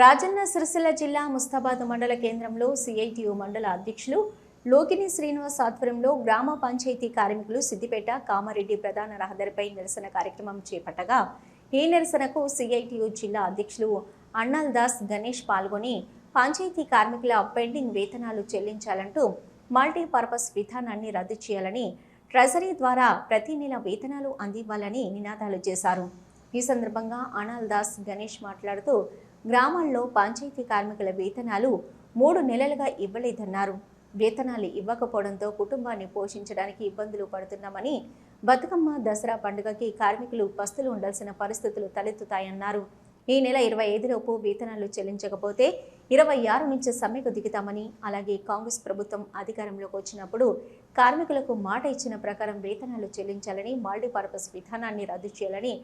రాజన్న సిరిసిల్ల జిల్లా ముస్తాబాద్ మండల కేంద్రంలో సిఐటియు మండల అధ్యక్షులు లోకిని శ్రీనివాస్ ఆధ్వర్యంలో గ్రామ పంచాయతీ కార్మికులు సిద్దిపేట కామారెడ్డి ప్రధాన రహదారిపై నిరసన కార్యక్రమం చేపట్టగా ఈ నిరసనకు సిఐటియు జిల్లా అధ్యక్షులు అన్నల్ దాస్ గణేష్ పాల్గొని పంచాయతీ కార్మికుల పెండింగ్ వేతనాలు చెల్లించాలంటూ మల్టీపర్పస్ విధానాన్ని రద్దు చేయాలని ట్రెజరీ ద్వారా ప్రతి నెల వేతనాలు అందివ్వాలని నినాదాలు చేశారు. ఈ సందర్భంగా అనాల్ దాస్ గణేష్ మాట్లాడుతూ గ్రామాల్లో పంచాయతీ కార్మికుల వేతనాలు మూడు నెలలుగా ఇవ్వలేదన్నారు. వేతనాలు ఇవ్వకపోవడంతో కుటుంబాన్ని పోషించడానికి ఇబ్బందులు పడుతున్నామని బతుకమ్మ దసరా పండుగకి కార్మికులు పస్తులు ఉండాల్సిన పరిస్థితులు తలెత్తుతాయన్నారు. ఈ నెల ఇరవై ఐదులోపు వేతనాలు చెల్లించకపోతే ఇరవై ఆరు నుంచి సమ్మెకు దిగుతామని అలాగే కాంగ్రెస్ ప్రభుత్వం అధికారంలోకి వచ్చినప్పుడు కార్మికులకు మాట ఇచ్చిన ప్రకారం వేతనాలు చెల్లించాలని మల్టీపర్పస్ విధానాన్ని రద్దు చేయాలని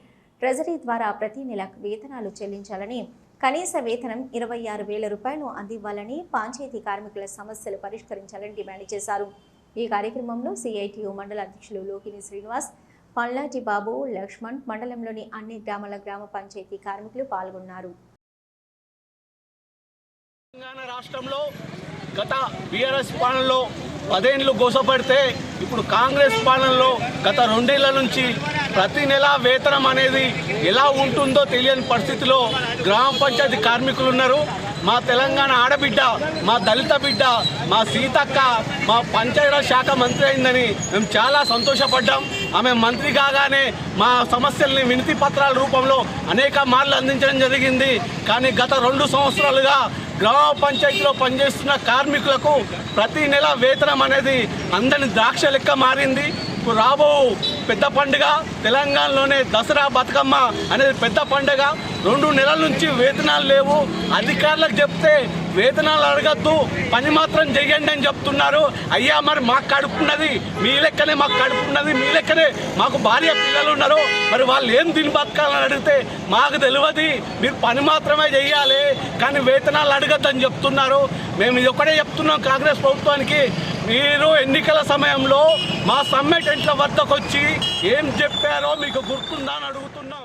ట్రెజరీ ద్వారా ప్రతి నెల వేతనాలు చెల్లించాలని కనీస వేతనం ఇరవై ఆరు వేల రూపాయలు అందివ్వాలని పంచాయతీ కార్మికుల సమస్యలు పరిష్కరించాలని డిమాండ్ చేశారు. ఈ కార్యక్రమంలో సిఐటియు మండల అధ్యక్షులు లోకిని శ్రీనివాస్ పల్లాటి బాబు లక్ష్మణ్ మండలంలోని అన్ని గ్రామాల గ్రామ పంచాయతీ కార్మికులు పాల్గొన్నారు. తెలంగాణ రాష్ట్రంలో గత బీఆర్ఎస్ పాలనలో పదేండ్లు గోసపడితే ఇప్పుడు కాంగ్రెస్ పాలనలో గత రెండేళ్ళ నుంచి ప్రతి నెల వేతనం అనేది ఎలా ఉంటుందో తెలియని పరిస్థితిలో గ్రామ పంచాయతీ కార్మికులు ఉన్నారు. మా తెలంగాణ ఆడబిడ్డ మా దళిత బిడ్డ మా సీతక్క మా పంచాయతీరాజ్ శాఖ మంత్రి అయిందని మేము చాలా సంతోషపడ్డాం. ఆమె మంత్రి కాగానే మా సమస్యల్ని వినతి పత్రాల రూపంలో అనేక మార్లు అందించడం జరిగింది. కానీ గత రెండు సంవత్సరాలుగా గ్రామ పంచాయతీలో పనిచేస్తున్న కార్మికులకు ప్రతి నెల వేతనం అనేది అందరిని ద్రాక్ష లెక్క మారింది. రాబో పెద్ద పండుగ. తెలంగాణలోనే దసరా బతుకమ్మ అనేది పెద్ద పండుగ. రెండు నెలల నుంచి వేతనాలు లేవు. అధికారులకు చెప్తే వేతనాలు అడగద్దు. పని మాత్రం చేయండి అని చెప్తున్నారు. అయ్యా మరి మాకు కడుపున్నది మీ లెక్కనే మాకు కడుపున్నది మీ లెక్కనే మాకు భార్య పిల్లలు ఉన్నారు. మరి వాళ్ళు ఏం తిని బతకాలని అడిగితే మాకు తెలియదు. మీరు పని మాత్రమే చేయాలి కానీ వేతనాలు అడగద్దని చెప్తున్నారు. మేము ఇది ఒకటే చెప్తున్నాం కాంగ్రెస్ ప్రభుత్వానికి. మీరు ఎన్నికల సమయంలో మా సమ్మె టెంట్ల వద్దకు వచ్చి ఏం చెప్పారో మీకు గుర్తుందా అని అడుగుతున్నాం.